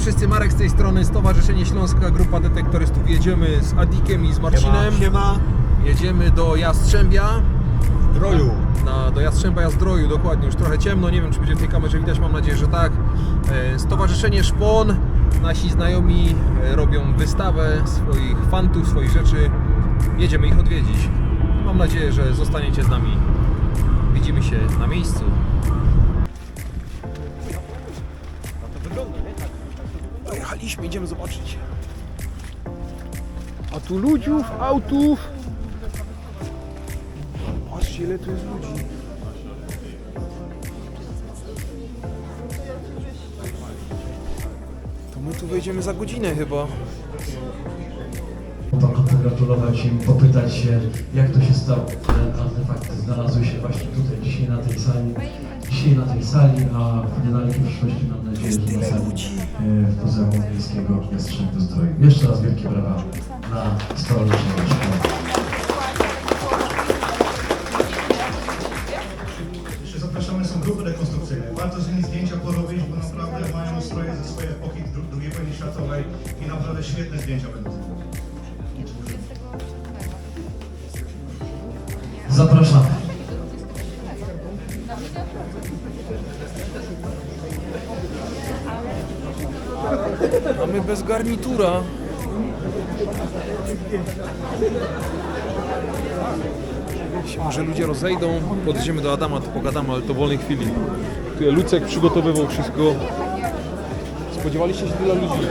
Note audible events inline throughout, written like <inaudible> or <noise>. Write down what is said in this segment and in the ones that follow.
Wszyscy, Marek z tej strony, Stowarzyszenie Śląska, Grupa Detektorystów. Jedziemy z Adikiem i z Marcinem. Siema. Jedziemy do Jastrzębia. Droju. Na, do Jastrzębia Jazdroju, dokładnie. Już trochę ciemno, nie wiem czy będzie w tej kamerze widać, mam nadzieję, że tak. E, Stowarzyszenie Szpon. Nasi znajomi e, robią wystawę swoich fantów, swoich rzeczy. Jedziemy ich odwiedzić. Mam nadzieję, że zostaniecie z nami. Widzimy się na miejscu. Dojechaliśmy, idziemy zobaczyć. A tu ludziów, autów. Patrzcie ile tu jest ludzi. To my tu wejdziemy za godzinę chyba. Pogratulować im, popytać się, jak to się stało. Te artefakty znalazły się właśnie tutaj, dzisiaj na tej sali. Dzisiaj na tej sali, a w niedalekiej przyszłości mam nadzieję, że na sali e, w Muzeum Miejskiego Jastrzębiu Zdroju. Jeszcze raz wielkie brawa dla Stowarzyszenia Szkoły. Grupy rekonstrukcyjne. Warto z nimi zdjęcia porobić, bo naprawdę mają stroje ze swojej epoki II wojny światowej i naprawdę świetne zdjęcia będą. Zapraszamy. Mamy bez garnitura. Się może ludzie rozejdą, podejdziemy do Adama, to pogadamy, ale to w wolnej chwili. Tu Lucek przygotowywał wszystko. Spodziewaliście się tyle ludzi?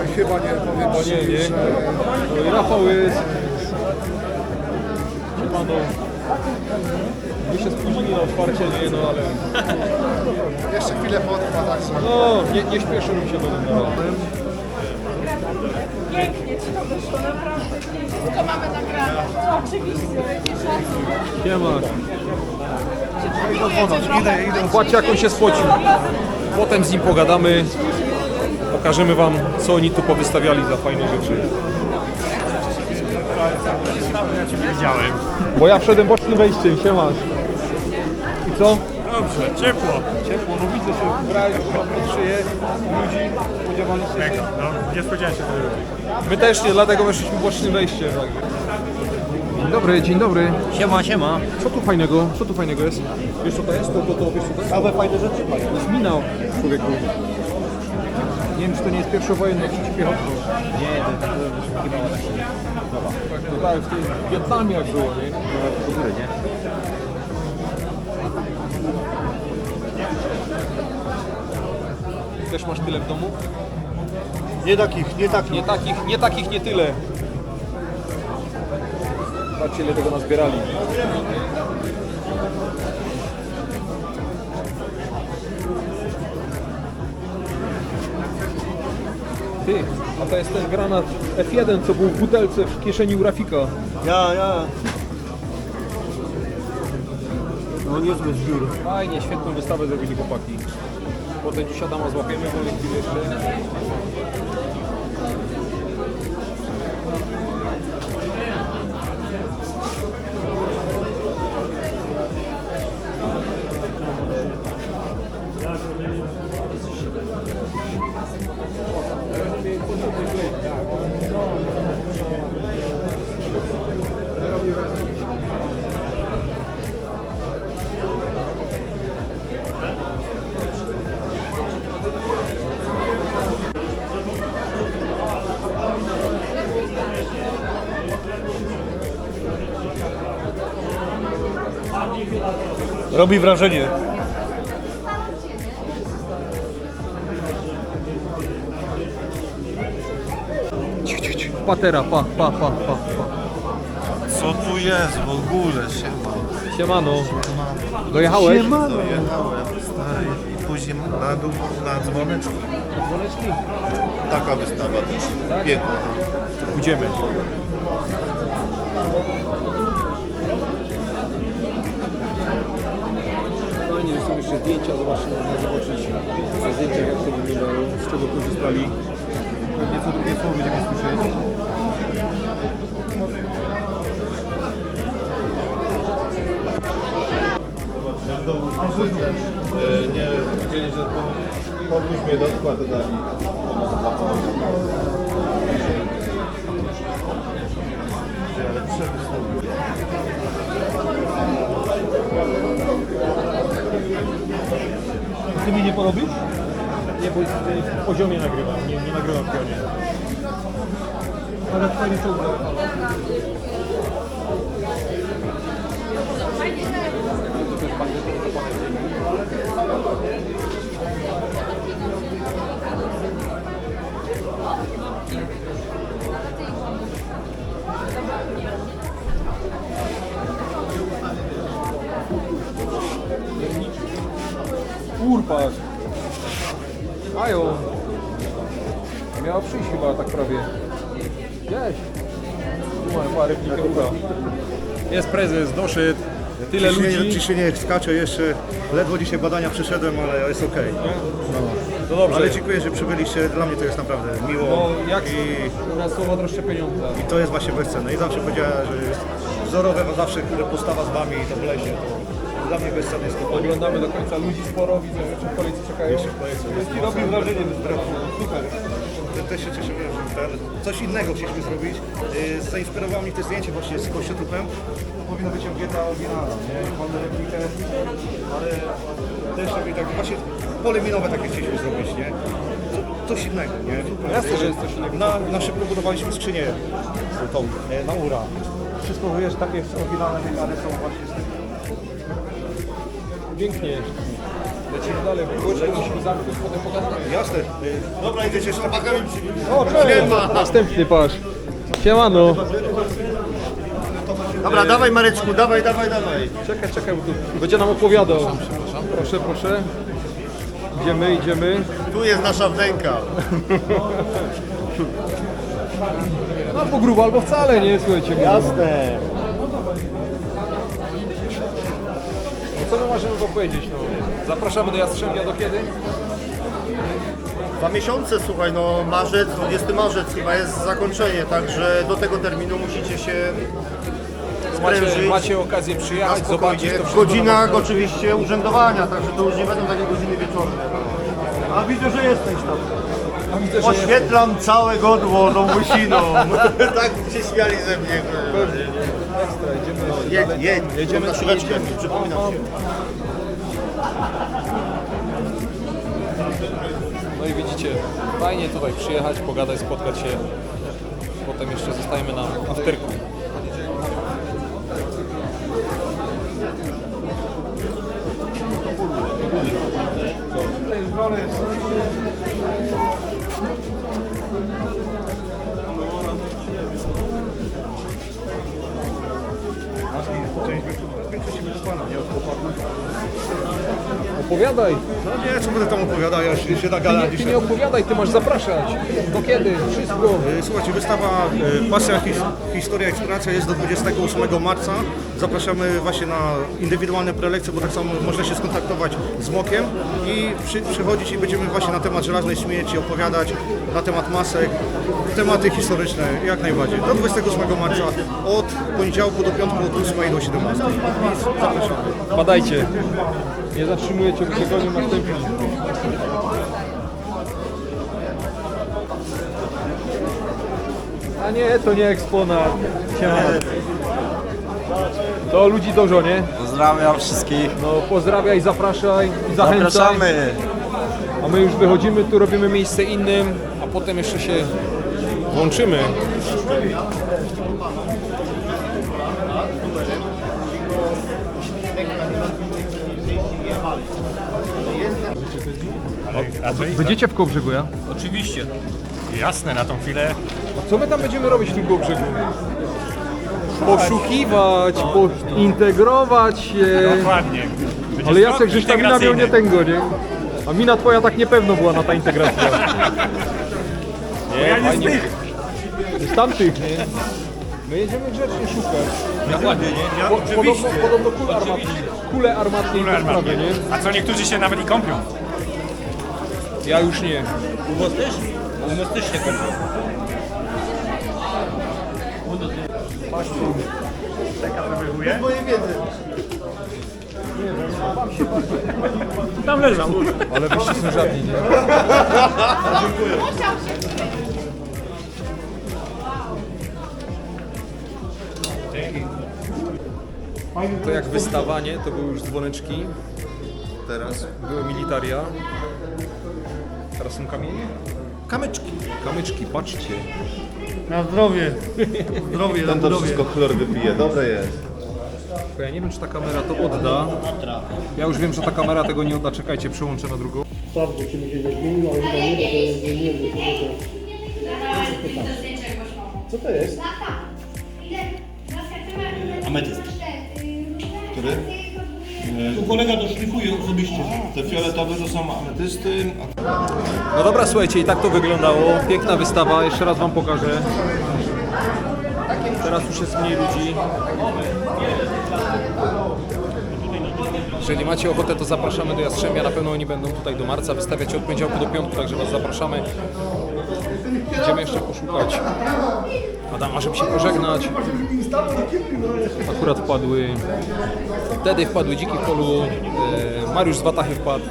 Oj, chyba nie, powiem ci, nie, nie. że... No i Rafał jest. Siemano. My się spóźnili na otwarcie, nie no ale... Jeszcze chwilę potrwa, także... No, nie, nie śpieszymy się do tego. Pięknie ci to wyszło, naprawdę. Wszystko mamy nagrane. Oczywiście, szacunek. Siema. Idę, idę. Zobaczcie jak on się spocił. Potem z nim pogadamy. Pokażemy wam co oni tu powystawiali za fajne rzeczy. Widziałem. Bo ja wszedłem bocznym wejściem, siemasz. I co? Dobrze, ciepło. Ciepło, no widzę się, brałeś na szyję ludzi, spodziewaliście się. Mega. No, nie spodziewałem się ludzi. My też nie, dlatego weszliśmy bocznym wejściem. Dzień dobry, dzień dobry. Siema, siema. Co tu fajnego? Co tu fajnego jest? Wiesz co to jest? To, to, to wiesz co to jest? Fajne rzeczy. To jest mina człowieku. Nie wiem czy to nie jest pierwszowojenne przeciwpiechotne. Nie, to tak wyszukiwało tak się. To tak, w tej w Wietnamie jak było, nie? Do góry, nie? Też masz tyle w domu? Nie takich, nie takich. Nie takich, nie takich, nie tyle. Patrzcie ile tego nazbierali. A to jest ten granat F1, co był w butelce w kieszeni u Rafika. Ja, ja. No niezły zbiór. Fajnie, świetną wystawę zrobili chłopaki. Potem dziś Adama złapiemy, bo jeszcze. Robi wrażenie. Patera, pa, pa, pa, pa, pa. Co tu jest w ogóle? Siema. Siemano. Dojechałeś? Dojechałem, stary. I później na dół, na dzwoneczki. Dzwoneczki? Taka wystawa też. Piękna. Pójdziemy. Zdjęcia, zobaczcie, można zobaczyć na zdjęciach jak to wyglądało, z czego korzystali. Pewnie co drugie słowo będziemy słyszeć. Nie, wiedzieli, że pomóż mnie do składu dali. Nie bo w poziomie nagrywam, nie, nie nagrywam w pionie. Ale fajnie to Kurpasz. Mają. Miała przyjść chyba tak prawie. Gdzieś. Tu mamy parę. Jest prezes, doszedł. Tyle Ciśnienie, ludzi. ciśnienie skacze jeszcze. Ledwo dzisiaj badania przyszedłem, ale jest okej. To dobrze. Ale dziękuję, że przybyliście. Dla mnie to jest naprawdę miło. No jak I, u nas słowa droższe pieniądze. I to jest właśnie bezcenne. I zawsze powiedziałem, że jest wzorowe, bo zawsze postawa z wami to w lesie. To dla mnie jest to. Oglądamy do końca ludzi sporo, widzę, że w kolejce czekają. Kolejce. I robi wrażenie Super. Też się cieszę, że ten, coś innego chcieliśmy zrobić. Yy, Zainspirowało mnie to zdjęcie właśnie z kościotrupem. To powinno być angieta oryginalna, nie? Mamy replikę, ale też robię tak, właśnie pole minowe takie chcieliśmy zrobić, nie? Co- Coś innego, nie? Jasne, że jest coś innego. Na, na szybko budowaliśmy skrzynię tą, e, na ura. Wszystko, wiesz, takie oryginalne wymiary są właśnie z tym. Pięknie. Lecimy dalej. Kurczę, musimy zamknąć, potem pogadamy. Jasne. Dobra, idziecie z chłopakami. O, cześć! Następny pasz. Siemano. Dobra, dawaj Mareczku, dawaj, dawaj, dawaj. Czekaj, czekaj, bo tu będzie nam opowiadał. Proszę, proszę. Idziemy, idziemy. Tu jest nasza wdęka. <laughs> Albo grubo, albo wcale, nie? Słuchajcie. Jasne. Co my możemy wam powiedzieć? No? Zapraszamy do Jastrzębia do kiedy? Dwa miesiące, słuchaj, no marzec, 20 marzec chyba jest zakończenie, także do tego terminu musicie się Macie, sprężyć macie okazję na przyjechać, zobaczyć spokojnie, to w wszystko godzinach na oczywiście urzędowania, także to już nie będą takie godziny wieczorne. No. A widzę, że jesteś tam. A widzę, że. Oświetlam całe godło tą łysiną. <laughs> tak się śmiali ze mnie. Ekstra, dalej. jedź, Jedziemy, na jedziemy. przypominam się. No i widzicie, fajnie tutaj przyjechać, pogadać, spotkać się. Potem jeszcze zostajemy na afterku. Opowiadaj. No nie, co będę tam opowiadał, ja się, się nagadam Ty, ty dzisiaj. nie opowiadaj, ty masz zapraszać. Do kiedy? Wszystko. E, Słuchajcie, wystawa e, Pasja, His, Historia, Eksploracja jest do 28 marca. Zapraszamy właśnie na indywidualne prelekcje, bo tak samo można się skontaktować z Mokiem i przy, przychodzić i będziemy właśnie na temat żelaznej śmieci opowiadać, na temat masek, tematy historyczne jak najbardziej. Do 28 marca od poniedziałku do piątku od 8 do 17. Zapraszamy. Badajcie. Nie zatrzymujecie, bo się gonią następni. A nie, to nie eksponat. Siema. To ludzi dużo, nie? Pozdrawiam wszystkich. No pozdrawiaj, zapraszaj i zachęcaj. Zapraszamy. A my już wychodzimy, tu robimy miejsce innym, a potem jeszcze się A Będziecie w Kołbrzegu, ja? Oczywiście. Jasne, na tą chwilę. A co my tam będziemy robić w tym Kołbrzegu? Poszukiwać, po... integrować się. Dokładnie. Będzie Ale Jacek, żeś ta mina miał nie tego, nie? A mina twoja tak niepewno była na ta integracja. Bo ja nie z tych. Z tamtych, nie? My jedziemy grzecznie szukać. Dokładnie, nie? Ja, Po, podobno, oczywiście. podobno kule armatnie. Kule armatnie Kule armatnie. sprawy, nie? A co niektórzy się nawet i kąpią. Ja już nie. U was też? U nas też się kąpią. Taka. Mojej wiedzy. Tam leżał. Ale wyście są żadni, nie? Musiał się To jak wystawanie, to były już dzwoneczki. Teraz były militaria. Teraz są kamienie? Kamyczki. Kamyczki, patrzcie. Na zdrowie. Zdrowie, Ten to wszystko chlor wypije, dobre jest. Tylko Ja nie wiem, czy ta kamera to odda. Ja już wiem, że ta kamera tego nie odda. Czekajcie, przełączę na drugą. Ametyst. Który? Tu kolega to szlifuje osobiście. Te fioletowe to są ametysty, No dobra, słuchajcie, i tak to wyglądało. Piękna wystawa, jeszcze raz Wam pokażę. Teraz już jest mniej ludzi. Jeżeli macie ochotę, to zapraszamy do Jastrzębia. Na pewno oni będą tutaj do marca wystawiać od poniedziałku do piątku, także Was zapraszamy. Idziemy jeszcze poszukać Adama, żeby się pożegnać. Akurat wpadły, wtedy wpadły Dziki w polu, e, Mariusz z Watachy wpadł.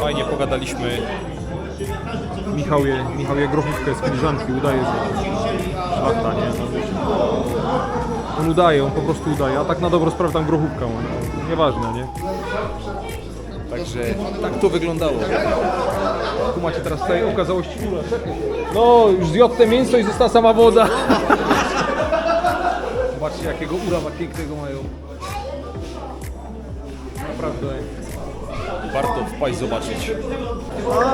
Fajnie pogadaliśmy. Michał je, Michał je grochówkę z filiżanki, udaje, że szlachta, nie? On udaje, on po prostu udaje, a tak na dobro sprawę tam grochówka, no, nieważne, nie? Także tak to wyglądało. Tu macie teraz tutaj okazałości. No, już zjadł te mięso i została sama woda. Zobaczcie, jakiego urawa pięknego mają. Naprawdę warto wpaść zobaczyć.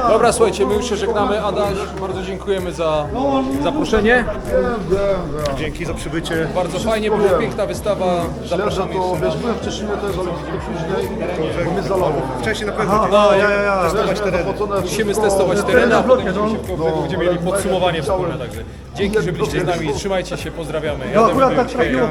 Dobra, słuchajcie, my już się żegnamy. Adaś, bardzo dziękujemy za zaproszenie. Dzięki za przybycie. Bardzo fajnie było, piękna wystawa. Zapraszamy jeszcze raz. byłem w Cieszynie też, ale później, bo mnie zalało. Wcześniej na pewno No, ja, ja, ja. testować tereny. Musimy stestować tereny, a potem będziemy, się, będziemy mieli podsumowanie wspólne. Także dzięki, że byliście z nami. Trzymajcie się, pozdrawiamy. Ja akurat tak trafiło.